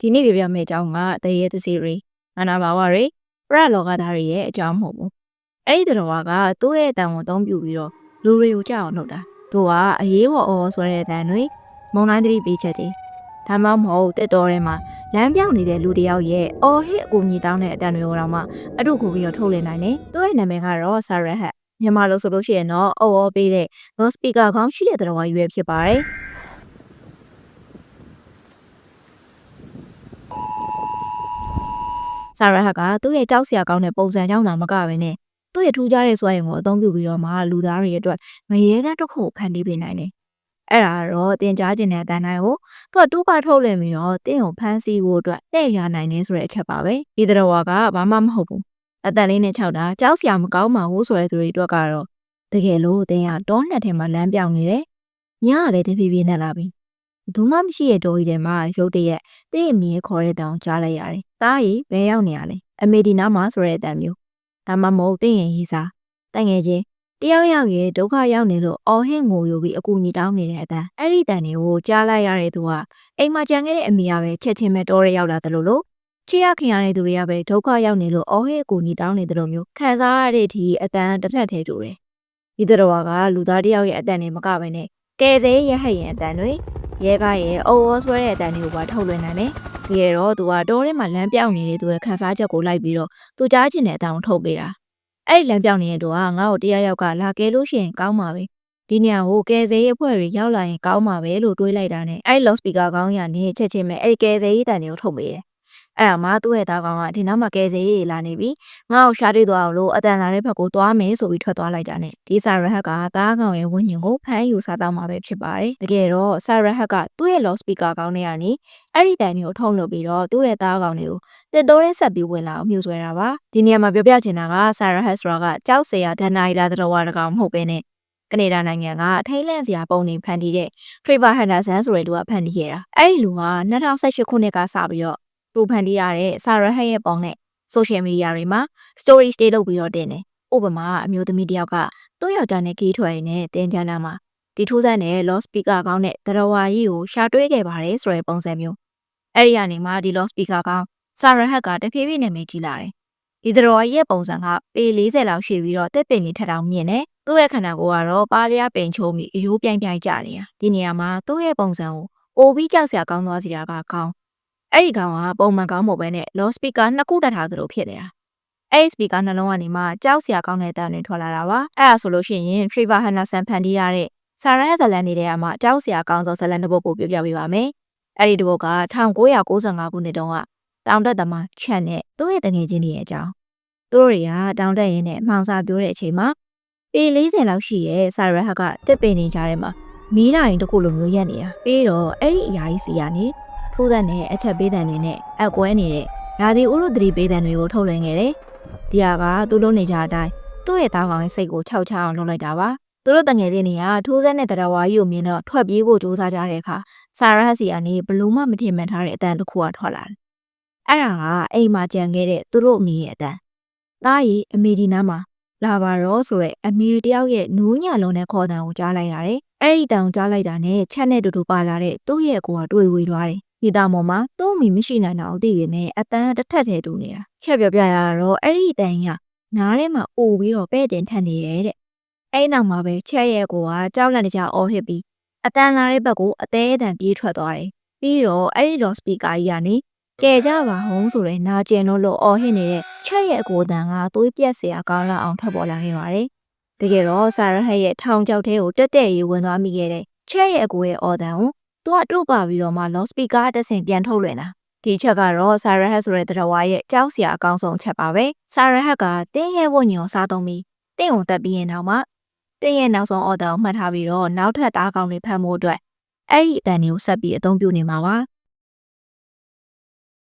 ဒီနေ့ပြပြမယ့်အကြောင်းကတရေသစီရီအနာဘာဝရီပရလောကသားတွေရဲ့အကြောင်းမဟုတ်ဘူးအဲ့ဒီတော်ကသူ့ရဲ့အတန်ကိုအသုံးပြုပြီးတော့လူတွေကိုကြောက်အောင်လုပ်တာသူကအရေးပေါ်အော်ဆိုတဲ့အတန်တွေမုံတိုင်းသတိပေးချက်တွေဒါမှမဟုတ်တက်တော်ထဲမှာလမ်းပြောင်းနေတဲ့လူတစ်ယောက်ရဲ့အော်ဟစ်အကူအညီတောင်းတဲ့အတန်တွေကိုတော့မှအတုကူပြီးတော့ထုတ်လင်းနိုင်တယ်သူ့ရဲ့နာမည်ကတော့ဆာရဟတ်မြန်မာလို့ဆိုလို့ရှိရင်တော့အော်အော်ပေးတဲ့ no speaker ခေါင်းရှိတဲ့တော်ရွေးဖြစ်ပါတယ် ဆာရဟတ်ကသူ့ရဲ့ကြောက်စရာကောင်းတဲ့ပုံစံကြောင့်သာမကဘဲနဲ့သူ့ရဲ့ထူးခြားတဲ့စွမ်းရည်ကိုအသုံးပြုပြီးတော့မှလူသားတွေအတွက်ငရေကတစ်ခုကိုဖန်တီးပေးနိုင်တယ်။အဲ့ဒါကတော့တင်ကြားခြင်းတဲ့အတန်းတိုင်းကိုသူကတူးပါထုတ်လည်ပြီးတော့တင်းကိုဖမ်းဆီးဖို့အတွက်တဲ့ရနိုင်နေဆိုတဲ့အချက်ပါပဲ။ဒီတော်ဝါကဘာမှမဟုတ်ဘူး။အတန်လေးနဲ့ခြောက်တာကြောက်စရာမကောင်းပါဘူးဆိုတဲ့သူတွေအတွက်ကတော့တကယ်လို့တင်းကတောနှစ်ထဲမှာလမ်းပြောင်းနေတယ်။ညကလည်းတဖြည်းဖြည်းနဲ့လာပြီ။ ဘူးမှမရှိတဲ့တော်ကြီးထဲမှာရုတ်တရက်တင်းအမီးခေါ်တဲ့တောင်ကြားလိုက်ရတယ်။တားကြီးဘယ်ရောက်နေရလဲ။အမေဒီနာမှာဆိုတဲ့အတန်မျိုးဒါမှမဟုတ်တင်းရင်ရီစားတိုင်ငယ်ချင်းတယောက်ယောက်ရဲ့ဒုက္ခရောက်နေလို့အော်ဟင့်ငိုယူပြီးအကူအညီတောင်းနေတဲ့အတန်အဲ့ဒီတန်တွေကိုကြားလိုက်ရတဲ့သူကအိမ်မှာကြံခဲ့တဲ့အမေကပဲချက်ချင်းပဲတော်ရရောက်လာတယ်လို့လို့ချီရခင်ရတဲ့သူတွေကပဲဒုက္ခရောက်နေလို့အော်ဟင့်အကူအညီတောင်းနေတယ်လို့မျိုးခံစားရတဲ့အထိအတန်တစ်ထက်ထဲတူတယ်ဒီတော်ကလူသားတယောက်ရဲ့အတန်တွေမကဘဲနဲ့ကဲသေးရဟတ်ရင်အတန်တွေ ရဲကားရဲ့အော်အော်ဆွဲတဲ့အတန်တွေကိုပါထုတ်လွှင့်နိုင်တယ်။ဒီတော့သူကတောထဲမှာလမ်းပြောင်းနေတဲ့သူရဲ့ခန်းစားချက်ကိုလိုက်ပြီးတော့သူကြားချင်တဲ့အတန်ကိုထုတ်ပေးတာ။အဲ့ဒီလမ်းပြောင်းနေတဲ့သူကငါ့ကိုတရားယောက်ကလာကဲလို့ရှိရင်ကောင်းပါပဲ။ဒီနေရာကိုကဲစေးအဖွဲ့တွေရောက်လာရင်ကောင်းပါပဲလို့တွေးလိုက်တာနဲ့အဲ့ဒီ loud speaker ကောင်းရနေချက်ချင်းပဲအဲ့ဒီကဲစေးတန်တွေကိုထုတ်ပေးတယ်။ အဲ့ဒါမှသူ့ရဲ့သားကောင်ကဒီနောက်မှာကဲစေးတွေလာနေပြီငါ့ကိုရှားတွေ့သွားအောင်လို့အတန်လာတဲ့ဘက်ကိုသွားမယ်ဆိုပြီးထွက်သွားလိုက်တာနဲ့ဒီဆာရဟတ်ကသားကောင်ရဲ့ဝိညာဉ်ကိုဖမ်းယူစားတော့မှာပဲဖြစ်ပါတယ်တကယ်တော့ဆာရဟတ်ကသူ့ရဲ့ loud speaker ကောင်းတွေကနေအဲ့ဒီတန်တွေကိုထုံလို့ပြီးတော့သူ့ရဲ့သားကောင်တွေကိုတစ်တိုးနဲ့ဆက်ပြီးဝင်လာအောင်မြှူဆွဲတာပါဒီနေရာမှာပြောပြချင်တာကဆာရဟတ်ဆိုတာကကြောက်စရာဒဏ္ဍာရီလာတော်ဝါတကောင်မဟုတ်ပဲနဲ့ကနေဒါနိုင်ငံကထိတ်လန့်စရာပုံနေဖန်တီးတဲ့ Trevor Henderson ဆိုတဲ့လူကဖန်တီးခဲ့တာအဲ့ဒီလူက2018ခုနှစ်ကစပြီးတော့ သူဖန်တီးရတဲ့ဆာရဟတ်ရဲ့ပုံနဲ့ social media တွေမှာ story တွေလုပ်ပြီးတော့တင်တယ်ဥပမာအမျိုးသမီးတစ်ယောက်ကသူ့ယောက်ျားနဲ့ခီးထွက်ရင်းနဲ့တင်ကြနာမှာဒီထူးဆန်းတဲ့ lost speaker ကောင်းတဲ့တရဝါကြီးကိုရှာတွေးခဲ့ပါတယ်ဆိုတဲ့ပုံစံမျိုးအဲ့ဒီကနေမှဒီ lost speaker ကောင်းဆာရဟတ်ကတဖြည်းဖြည်းနဲ့မေးကြည့်လာတယ်ဒီတရဝါကြီးရဲ့ပုံစံကပေ40လောက်ရှိပြီးတော့တက်ပင်လေးထက်တောင်မြင့်တယ်သူ့ရဲ့ခန္ဓာကိုယ်ကတော့ပါးလျားပင်ချုံပြီးအယိုးပြိုင်ပြိုင်ကြနေတာဒီနေရာမှာသူ့ရဲ့ပုံစံကိုအိုပြီးကြောက်စရာကောင်းသွားစီတာကကောင်း အဲ့ဒီကောင်ကပုံမှန်ကောင်းမဟုတ်ပဲနဲ့ low speaker နှစ်ခုတက်ထားသလိုဖြစ်နေတာအဲ့ဒီ speaker နှလုံးကနေမှကြောက်စရာကောင်းတဲ့အတန်တွေထွက်လာတာပါအဲ့ဒါဆိုလို့ရှိရင် Trevor Henderson ဖန်တီးရတဲ့ဆာရဟဇလန်နေတဲ့မှာကြောက်စရာကောင်းသောဇလန်တစ်ပုဒ်ကိုပြောပြပေးပါမယ်အဲ့ဒီတစ်ပုဒ်က1995ခုနှစ်တုန်းကတောင်တက်သမားချက်နဲ့သူ့ရဲ့တငယ်ချင်းတွေရဲ့အကြောင်းသူတို့တွေကတောင်တက်ရင်းနဲ့မှောင်စာပြောတဲ့အချိန်မှာပေ40လောက်ရှိရဲ့ဆာရဟကတစ်ပင်နေကြတဲ့မှာမီးလာရင်တခုလိုမျိုးရက်နေတာပြီးတော့အဲ့ဒီအရာကြီးစီကနေ ထူးတဲ့နဲ့အချက်ပေးတဲ့တွေနဲ့အကွဲနေတဲ့ရာသီဥတုသတိပေးတဲ့တွေကိုထုတ်လွှင့်ခဲ့တယ်။ဒီဟာကသူတို့နေကြအတိုင်းသူ့ရဲ့သားကောင်ရဲ့စိတ်ကိုခြောက်ချအောင်လုပ်လိုက်တာပါ။သူတို့တငယ်ချင်းတွေကထိုးစက်နဲ့တရားဝါကြီးကိုမြင်တော့ထွက်ပြေးဖို့ကြိုးစားကြတဲ့အခါဆာရဟစီကနေဘလို့မှမထင်မှန်ထားတဲ့အတန်တစ်ခုကထွက်လာတယ်။အဲ့ဒါကအိမ်မှာကြံခဲ့တဲ့သူတို့အမိရဲ့အတန်။သားရီအမေဒီနားမှာလာပါတော့ဆိုရဲအမေတယောက်ရဲ့နူးညံလုံးနဲ့ခေါ်တံကိုကြားလိုက်ရတယ်။အဲ့ဒီတံကိုကြားလိုက်တာနဲ့ချက်နဲ့တူတူပါလာတဲ့သူ့ရဲ့ကိုကတွေ့ဝေသွားတယ် ဒီတာမော်မှာသူ့အမိမရှိနိုင်တာကိုသိပေမဲ့အတန်းတစ်ထက်တည်းတူနေတာခက်ပြောပြရတာတော့အဲ့ဒီအတန်းကနားထဲမှာအိုပြီးတော့ပဲ့တင်ထန်နေတယ်တဲ့အဲ့နောက်မှာပဲချက်ရဲ့ကိုကကြောက်လန့်တကြအော်ဟစ်ပြီးအတန်းလာတဲ့ဘက်ကိုအသေးအတန်ပြေးထွက်သွားတယ်ပြီးတော့အဲ့ဒီ loud speaker ကြီးကနေကဲကြပါဟုံးဆိုတဲ့နာကျင်လို့လို့အော်ဟစ်နေတဲ့ချက်ရဲ့အကိုတန်ကသွေးပြက်စရာကောင်းလောက်အောင်ထွက်ပေါ်လာခဲ့ပါတယ်တကယ်တော့ဆာရဟတ်ရဲ့ထောင်ချောက်ထဲကိုတက်တက်ရေးဝင်သွားမိခဲ့တဲ့ချက်ရဲ့အကိုရဲ့အော်တန်ကို သူကတို့ပါပြီးတော့မှ loud speaker တစ်ဆင့်ပြန်ထုတ်လွှင့်တာဒီချက်ကတော့ Sarah Hat ဆိုတဲ့တရဝါရဲ့ကြောက်စရာအကောင်းဆုံးချက်ပါပဲ Sarah Hat ကတင်းရဲ့ဝညုံစားသုံးပြီးတင်းကိုတက်ပြီးရင်တော့မှတင်းရဲ့နောက်ဆုံး order ကိုမှတ်ထားပြီးတော့နောက်ထပ်တားကောင်းတွေဖတ်ဖို့အတွက်အဲ့ဒီအတန်တွေကိုဆက်ပြီးအသုံးပြုနေမှာပါ